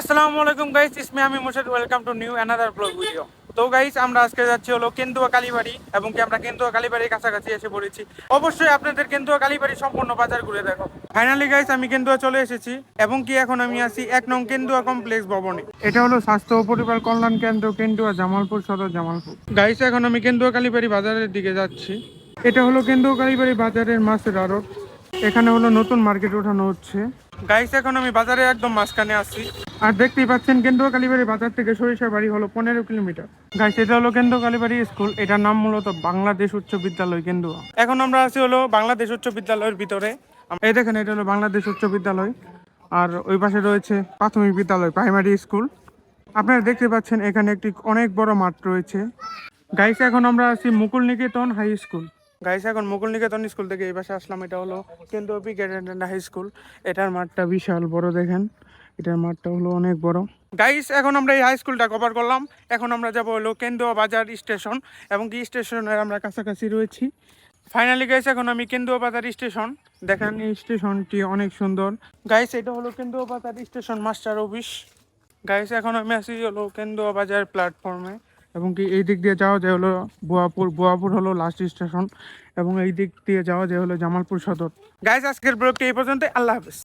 আসসালামু আলাইকুম guys it's me আমি Murshid welcome to new another vlog video তো গাইস আমরা আজকে যাচ্ছি হলো কেন্দুয়া কালীবাড়ি, এবং কি আমরা কেন্দুয়া কালীবাড়ির কাছাকাছি এসে পড়েছি। অবশ্যই আপনাদের কেন্দুয়া কালীবাড়ি সম্পূর্ণ বাজার ঘুরে দেখো ফাইনালি গাইস আমি কেন্দুয়া চলে এসেছি, এবং কি এখন আমি আছি এক নং কেন্দুয়া কমপ্লেক্স ভবনে। এটা হলো স্বাস্থ্য ও পরিবার কল্যাণ কেন্দ্র, কেন্দুয়া, জামালপুর সদর, জামালপুর। গাইস এখন আমি কেন্দুয়া কালীবাড়ি বাজারের দিকে যাচ্ছি। এটা হলো কেন্দুয়া কালীবাড়ি বাজারের মাছের আড়ত। এখানে হলো নতুন মার্কেট ওঠানো হচ্ছে। গাইস এখন আমি বাজারে একদম মাঝখানে আছি। আর দেখতেই পাচ্ছেন কেন্দ্র কালীবাড়ি বাজার থেকে সরিষা বাড়ি হলো পনেরো কিলোমিটার। গাইস এটা হলো কেন্দ্র কালীবাড়ি স্কুল। এটার নাম মূলত বাংলাদেশ উচ্চ বিদ্যালয় কেন্দ্র এখন আমরা আছি হলো বাংলাদেশ উচ্চ বিদ্যালয়ের ভিতরে। এই দেখেন, এটা হলো বাংলাদেশ উচ্চ বিদ্যালয়। আর ওই পাশে রয়েছে প্রাথমিক বিদ্যালয় প্রাইমারি স্কুল আপনারা দেখতে পাচ্ছেন এখানে একটি অনেক বড় মাঠ রয়েছে। গাইস এখন আমরা আছি Mukul Niketan high school. Guys এখন মুকুল নিকেতন স্কুল থেকে এই পাশে আসলাম। এটা হলো কেন্দ্র পিকেট হাই স্কুল। এটার মাঠটা বিশাল বড়, দেখেন। এটার মাঠটা হলো অনেক বড়। গাইস এখন আমরা এই হাই স্কুলটা কভার করলাম। এখন আমরা যাব হলো কেন্দ্রীয় বাজার স্টেশন এবং কি স্টেশনের আমরা কাছাকাছি রয়েছি। ফাইনালি গাইস এখন আমি কেন্দ্রীয় বাজার স্টেশন দেখেন এই স্টেশনটি অনেক সুন্দর। গাইস এটা হলো কেন্দ্রীয় বাজার স্টেশন মাস্টার অফিস গাইস এখন আমি আছি হলো কেন্দ্রীয় বাজার প্ল্যাটফর্মে এবং কি এই দিক দিয়ে যাওয়া যায় হলো বোয়াপুর। বোয়াপুর হলো লাস্ট স্টেশন এবং এই দিক দিয়ে যাওয়া যায় হলো জামালপুর সদর। গাইস আজকের ব্লগটি এই পর্যন্ত আল্লাহ হাফেজ।